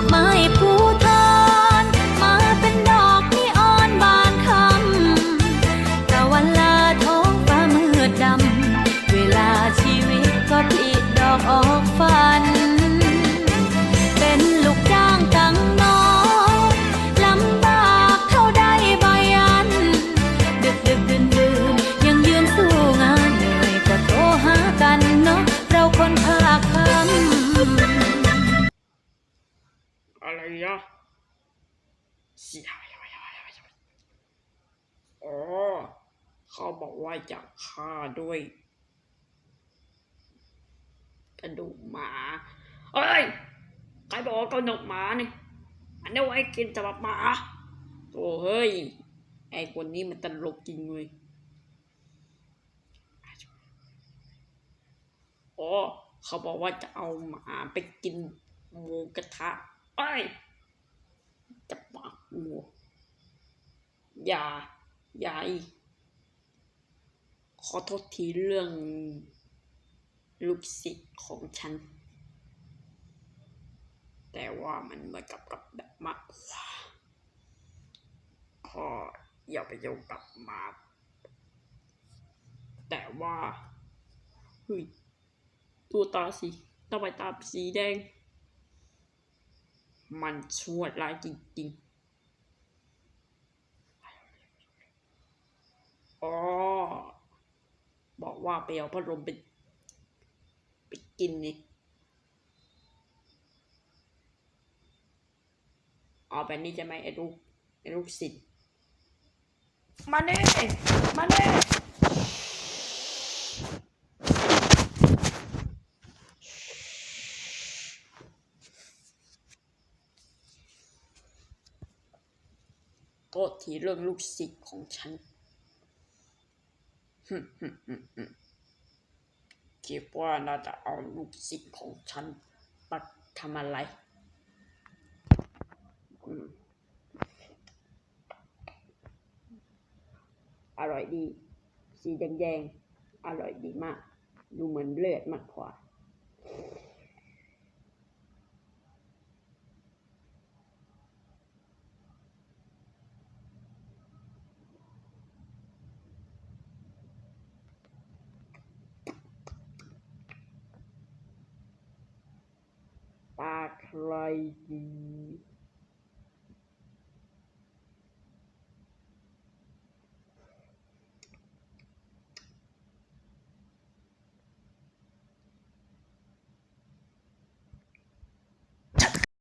อกไม้ อะไรนะเสียอ๋อ เขาบอกว่าจะฆ่าด้วย กระดูกหมาเอ้ย ใครบอกว่ากระดูกหมาเนี่ยอันนี้ไว้กินสำหรับหมาโอ้เฮ้ย ไอ้คนนี้มันตลกจริงเว้ยอ๋อ เขาบอกว่าจะเอาหมาไปกินหมูกระทะ เอ้ยจะปากหัวอย่า อย่าอีก ขอโทษทีเรื่อง ลูกศิษย์ของฉัน แต่ว่ามันเหมือนกับกับแบบมากกว่าก็อย่าไปโยงกับมา แต่ว่าเฮ้ยตัวตาสีทำไมตาสีแดง มันชั่วร้ายจริงๆอ๋อบอกว่าไปเอาพัดลมไปไปกินนี่เอาแบบนี้จะไหมไอ้ลูกไอ้ลูกศิษย์มาเน่มาเน่ โทษทีเรื่องลูกศิษย์ของฉันฮึ่มฮึ่มฮึ่มฮึ่มคิดว่าน่าจะเอาลูกศิษย์ของฉันมาทำอะไรอืมอร่อยดี สีแดงๆ อร่อยดีมาก ดูเหมือนเลือดมากกว่า flighty